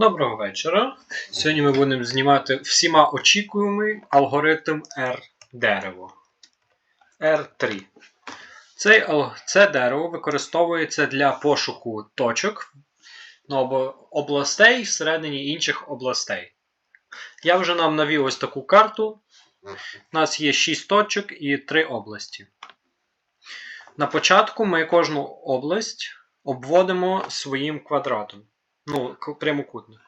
Доброго вечора. Сьогодні ми будемо знімати всіма очікуємий алгоритм R дерево. R3. Цей, це дерево використовується для пошуку точок ну, або областей всередині інших областей. Я вже нам навів ось таку карту. У нас є 6 точок і 3 області. На початку ми кожну область обводимо своїм квадратом. Ну, прямокутник.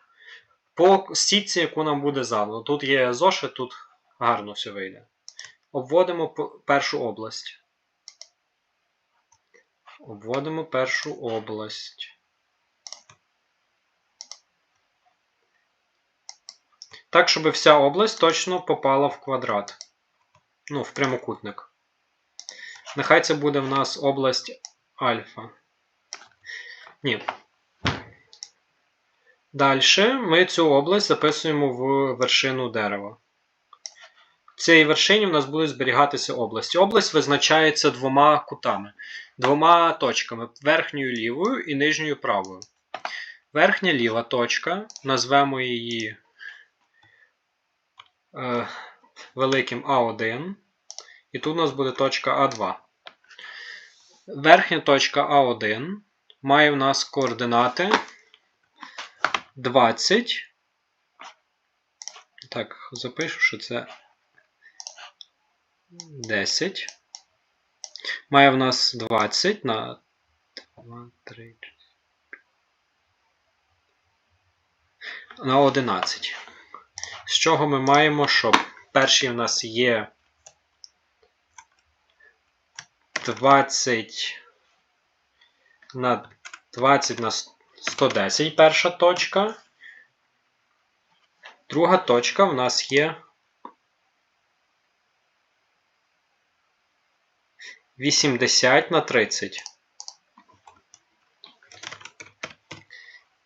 По сітці, яку нам буде задано. Тут є зошит, тут гарно все вийде. Обводимо першу область. Обводимо першу область. Так, щоб вся область точно попала в квадрат. Ну, в прямокутник. Нехай це буде в нас область альфа. Ні. Далі ми цю область записуємо в вершину дерева. В цій вершині в нас будуть зберігатися області. Область визначається двома кутами, двома точками верхньою лівою і нижньою правою. Верхня ліва точка, назвемо її е, великим А1. І тут у нас буде точка А2. Верхня точка А1 має в нас координати 20. Так, запишу, що це 10. Має в нас 20 на 2, 3, на 11. З чого ми маємо, що перший в нас є 20 на 20 на 110 перша точка. Друга точка в нас є 80 на 30.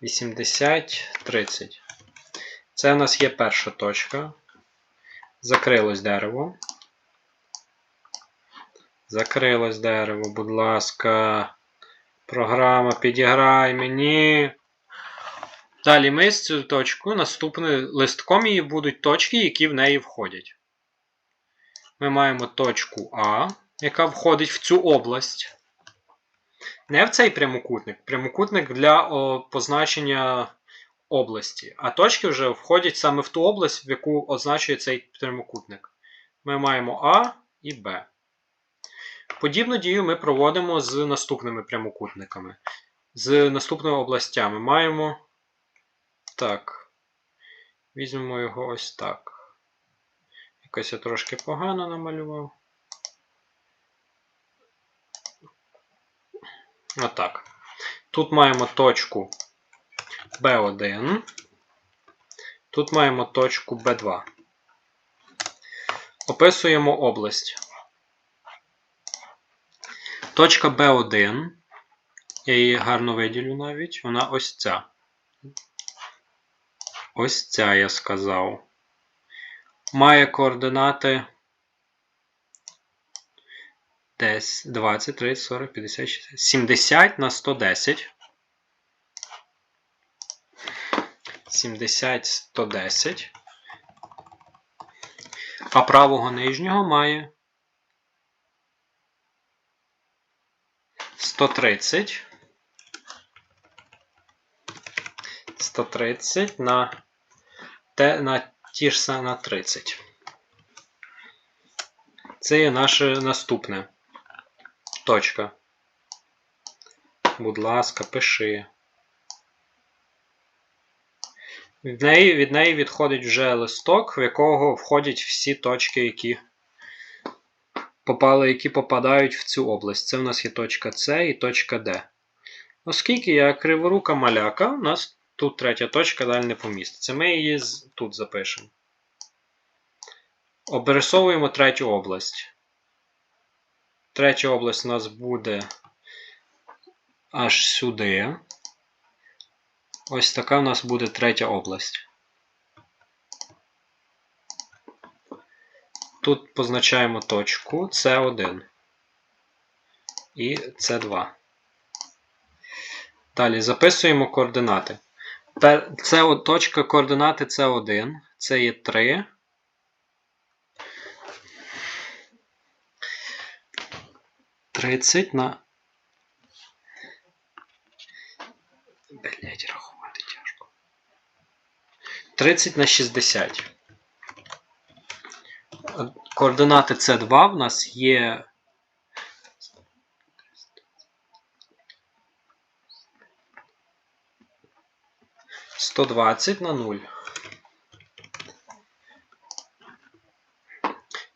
80, 30. Це в нас є перша точка. Закрилось дерево. Закрилось дерево, будь ласка. Програма, підіграй мені. Далі ми з цю точку наступним листком її будуть точки, які в неї входять. Ми маємо точку А, яка входить в цю область. Не в цей прямокутник. Прямокутник для о, позначення області. А точки вже входять саме в ту область, в яку означує цей прямокутник. Ми маємо А і Б. Подібну дію ми проводимо з наступними прямокутниками. З наступними областями маємо. Так. Візьмемо його ось так. Якось я трошки погано намалював. Отак. Тут маємо точку B1. Тут маємо точку B2. Описуємо область. Точка B1. Я її гарно виділю навіть. Вона ось ця. Ось ця я сказав. Має координати 10, 20, 30, 40, 50, 60, 70 на 110. 70, 110. А правого нижнього має 130. 130 на, те, на ті ж са- на 30. Це є наше наступне. Точка. Будь ласка, пиши. Від неї, від неї відходить вже листок, в якого входять всі точки, які попали, які попадають в цю область. Це в нас є точка С і точка Д. Оскільки я криворука маляка, у нас тут третя точка далі не поміститься. Ми її тут запишемо. Обрисовуємо третю область. Третя область у нас буде аж сюди. Ось така у нас буде третя область. Тут позначаємо точку С1 і С2. Далі записуємо координати. Це точка координати С1. Це є 3. Тридцять на. Блять, рахувати тяжко. 30 на 60. Координати С2 в нас є. Сто двадцять на нуль.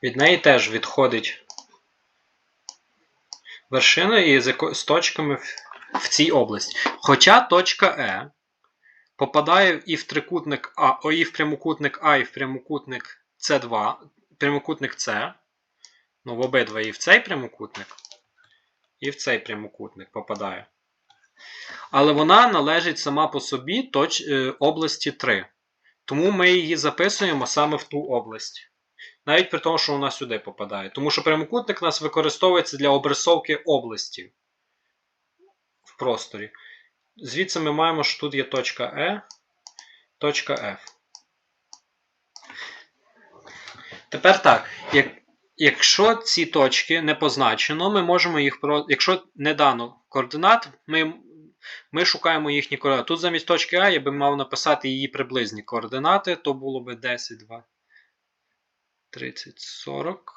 Від неї теж відходить вершина і з, точками в цій області. Хоча точка Е попадає і в трикутник А, і в прямокутник А, і в прямокутник С2, прямокутник С. Ну, в обидва і в цей прямокутник, і в цей прямокутник попадає. Але вона належить сама по собі точ, е, області 3. Тому ми її записуємо саме в ту область. Навіть при тому, що вона сюди попадає. Тому що прямокутник у нас використовується для обрисовки області в просторі. Звідси ми маємо, що тут є точка Е, точка F. Тепер так. Як, якщо ці точки не позначено, ми можемо їх про. Якщо не дано координат, ми, ми шукаємо їхні координати. Тут замість точки А я би мав написати її приблизні координати, то було би 10, 2, 30, 40.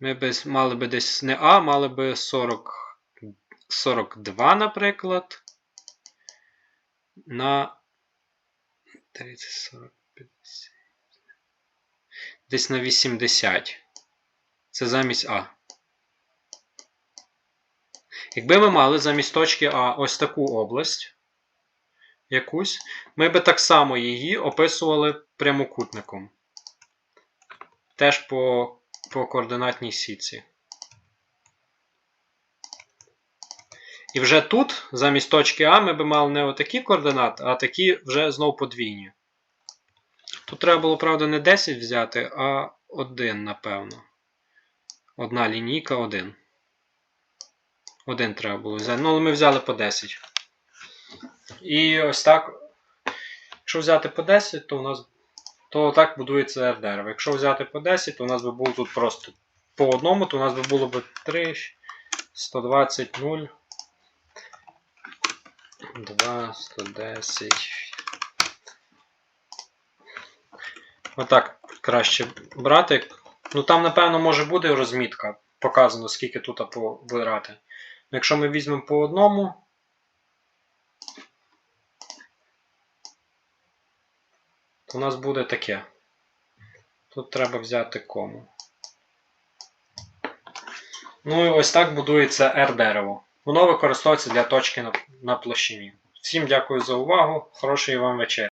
Ми би мали би десь не А, мали би 40. 42, наприклад. На 30, 40, 50. Десь на 80. Це замість А. Якби ми мали замість точки А ось таку область, якусь, ми би так само її описували прямокутником. Теж по, по координатній сітці. І вже тут, замість точки А, ми б мали не отакі координати, а такі вже знов подвійні. Тут треба було, правда, не 10 взяти, а 1, напевно. Одна лінійка 1. Один треба було взяти. Ну, але ми взяли по 10. І ось так. Якщо взяти по 10, то у нас то так будується R дерево. Якщо взяти по 10, то у нас би було тут просто по одному, то у нас би було б 3, 120, 0. 2, 110. Отак краще брати. Ну там, напевно, може буде розмітка. Показано, скільки тут побирати. Ну, Якщо ми візьмемо по одному. То у нас буде таке. Тут треба взяти кому. Ну і ось так будується R-дерево. Воно використовується для точки на площині. Всім дякую за увагу. Хорошої вам вечері.